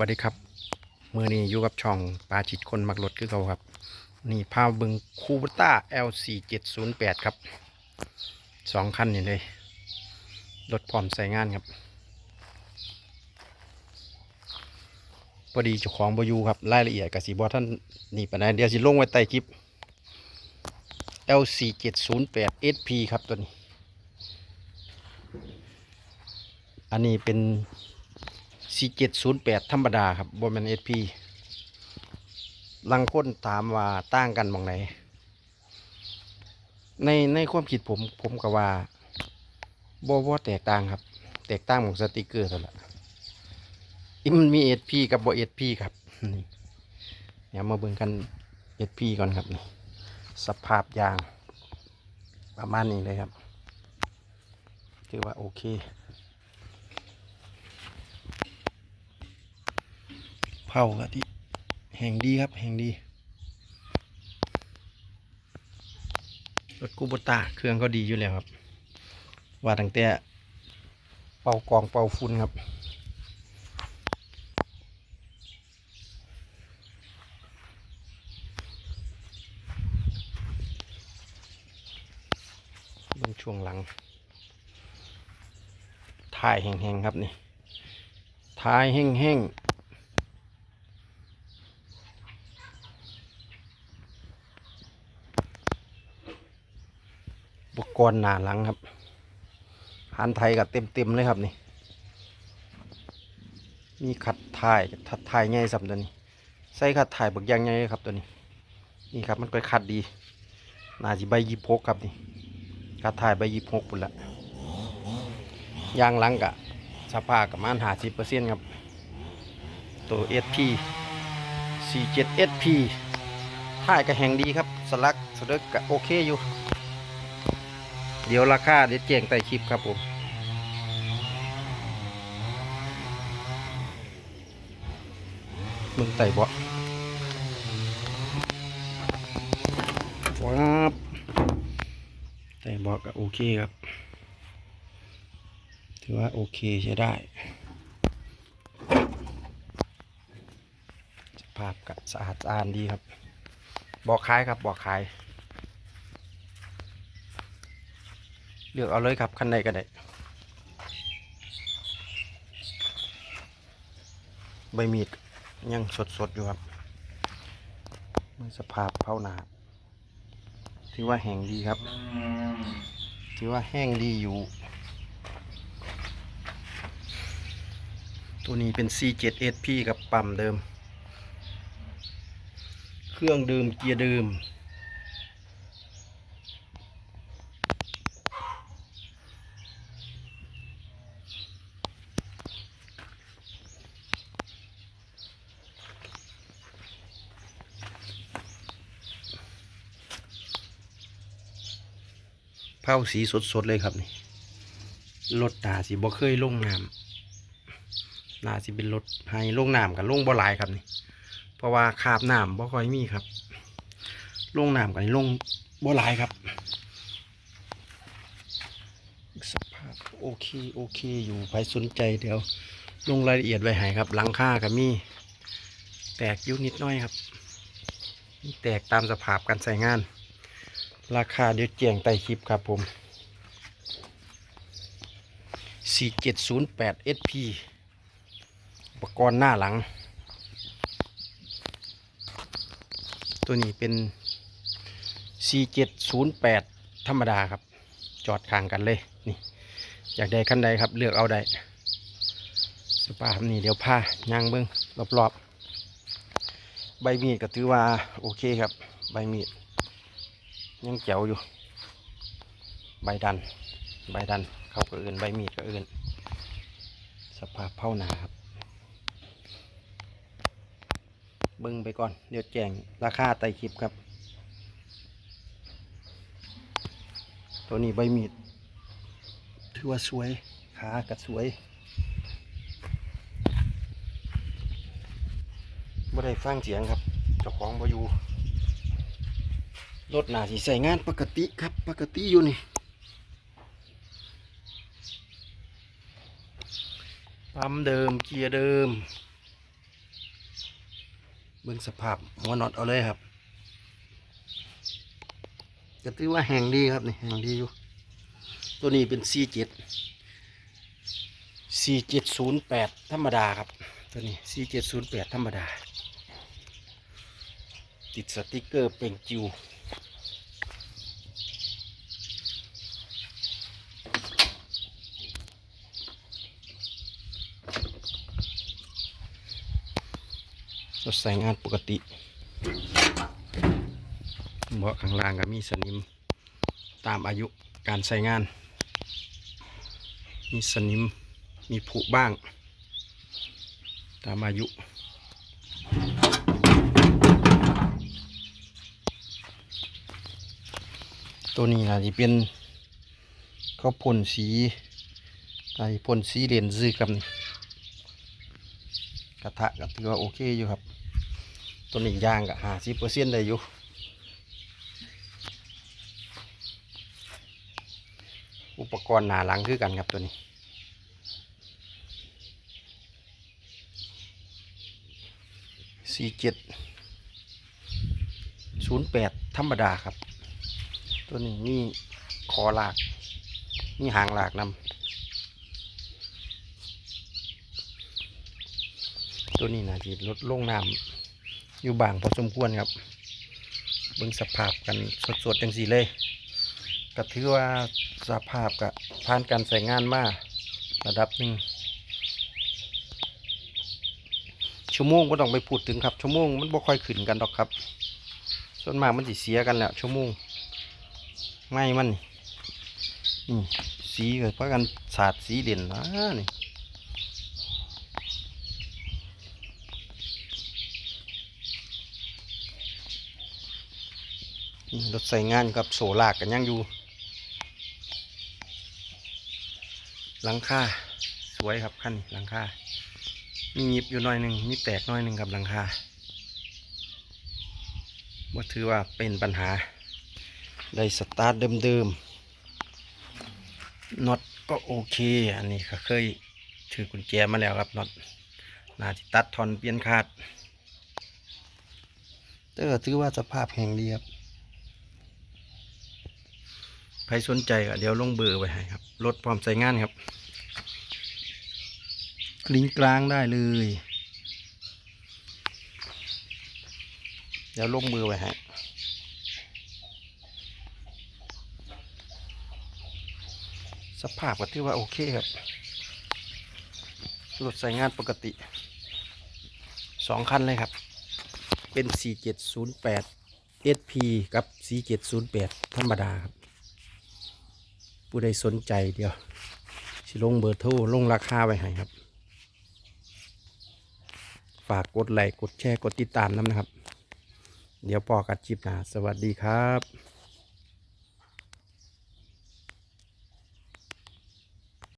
วัสดีครับมือนี้อยู่กับช่องปลาจิตคนมักรถคือเขาครับ นี่พาบึงคูบต้า L4 708 ครับสองคันนี่เลยรถพร้อมใส่งานครับพอดีเจ้าของบอยูครับรายละเอียดกับสีบอท่านนี่ปะนะเดี๋ยวสิลงไว้ใต้คลิป L4 708 SP ครับตัวนี้ อันนี้เป็น 4708ธรรมดาครับบนมัน SP ลังค้นถามว่าต่างกันบางไหน ในในความคิดผมผมก็ว่าบ่บ่แตกต่างครับ แตกต่างของสติกเกอร์เท่านั้นอีมันมีกับบ่ SP ครับนี่เดี๋ยวมาเบิ่งกัน SP ก่อนครับนี่สภาพยางประมาณนี้เลยครับ ถือว่าโอเค เผากะทิแห่งดีครับ แห่งดีรถกูบตาเครื่องก็ดีอยู่แล้วครับ ว่าตั้งแต่เป่ากองเป่าฝุ่นครับบิ่งช่วงหลัง ถ่ายแห้งๆครับนี่ ถ่ายแห้งๆ ปกรณ์หนาหลังครับหันไทยกับเต็มเต็มเลยครับนี่ มีขัดถ่ายขัดถ่ายง่ายสัมตัวนี้ ใส่ขัดถ่ายบักยางง่ายครับตัวนี้ นี่ครับมันไปขัดดีนาจะใบยีพกครับนี่ขัดถ่ายใบยีพกปุ่นละยางหลังกะสภาพกับมันหาสิบเปอร์เซ็นต์ครับ ตัว SP 47 SP ถ่ายก็แห่งดีครับ สลักสเดึกก็โอเคอยู่ เดี๋ยวราคาเดี๋ยวแจ้งใต้คลิปครับผมมึงไต่บาะว้าบไต่บาะก็โอเคครับ ถือว่าโอเคใช้ได้สภาพก็สะอาดสะอานดีครับ บอกขายครับบอกขาย ลือกเอาเลยครับคันใดก็ได้ใบมีดยังสดๆอยู่ครับมันสภาพเผาหนาถือว่าแห้งดีครับ ถือว่าแห้งดีอยู่ ตัวนี้เป็น C7SP กับปั๊มเดิม เครื่องเดิมเกียร์เดิม ผาสีสดๆเลยครับนี่รถตาสีบ่เคยลงน้ำนาสิเป็นรถให้ลงน้ำกับลงบ่หลายครับนี่ เพราะว่าคาบน้ำบ่ค่อยมีครับ ลงน้ำกันลงบ่หลายครับ สภาพโอเคโอเคอยู่ใครสนใจเดี๋ยวลงรายละเอียดไว้ให้ครับหลังค่ากับมีแตกยุ่นิดหน้อยครับ แตกตามสภาพการใส่งาน ราคาเดี๋ยวแจ้งใต้คลิปครับผม 4708 SP อุปกรณ์หน้าหลัง ตัวนี้เป็น 4708 ธรรมดาครับ จอดข้างกันเลยนี่อยากได้คันใดครับ เลือกเอาได้สภาพนี่เดี๋ยวผ้าย่างเบิ้งรอบๆ ใบมีดก็ถือว่า โอเคครับ ใบมีด ยังเจ๋วอยู่ ใบดัน ใบดันเขาก็อื่นใบมีดก็อื่น สภาพเผาหนาครับเบิ้งไปก่อนเดี๋ยวแจ้งราคาไต่คลิปครับ ตัวนี้ใบมีดถือว่าสวยขาก็สวยไม่ได้ฟังเสียงครับเจ้าของบ่อยู่ รถหนาสิใส่งานปกติครับ ปกติอยู่นี่ปั๊มเดิมเกียร์เดิม เบิ่งสภาพหัวน็อตเอาเลยครับก็ถือว่าแห้งดีครับนี่แห้งดีอยู่ ตัวนี้เป็น C7 4708ธรรมดาครับ ตัวนี้4708ธรรมดา ติดสติกเกอร์เป็นจิว รถใส่งานปกติเบาะข้างล่างก็มีสนิมตามอายุการใช้งาน มีสนิมมีผุบ้าง ตามอายุตัวนี้นะที่เป็นเขาพ่นสีไอ้พ่นสีเหรียญซื้อกับกระทะก็ถือว่าโอเคอยู่ครับ ตัวนี้ยางก็ห้าสิบเปอร์เซ็นต์ได้อยู่อุปกรณ์หนาหลังคือกันครับตัวนี้สี่เจ็ดศูนย์แปดธรรมดาครับ ตัวนี้มีคอหลากมีหางหลากนำตัวนี้นะจีลดลงน้ำ อยู่บางพอสมควรครับเบิ่งสภาพกันสดๆจังสีเลยก็ถือว่าสภาพกับผ่านการใส่งานมาระดับหนึ่งชั่วโมงก็ต้องไปพูดถึงครับ ชั่วโมงมันบ่ค่อยขึ้นกันดอกครับ ส่วนมากมันสิเสียกันแหล้วชั่วโมงไม่มันนี่สีเกิดเพราะกันสาดสีเด่นนะนี่ รถใส่งานกับโซลากกันยังอยู่ หลังคาสวยครับขั้นหลังคามีหยิบอยู่หน่อยหนึ่งมีแตกหน่อยหนึ่งกับหลังคาว่าถือว่าเป็นปัญหา ได้สตาร์ทเดิมๆน็อตก็โอเค อันนี้ก็เคยถือกุญแจมาแล้วครับน็อตนาจะตัดทอนเปลี่ยนขาดแต่ก็ถือว่าสภาพแห่งดีครับ ใครสนใจก็เดี๋ยวลงเบอร์ไว้ให้ครับรถพร้อมใช้งานครับ ลิงกลางได้เลย เดี๋ยวลงมือร์ไว้ให้สภาพก็ถือว่าโอเคครับรถใส่งานปกติสองคันเลยครับ เป็น 4708 SP กับ 4708 ธรรมดาครับ ผู้ใดสนใจเดี๋ยวสิลงเบอร์โทรลงราคาไว้ให้ครับ ฝากกดไลค์กดแชร์กดติดตามน้ำนะครับ เดี๋ยวปอกัดจิบนะสวัสดีครับ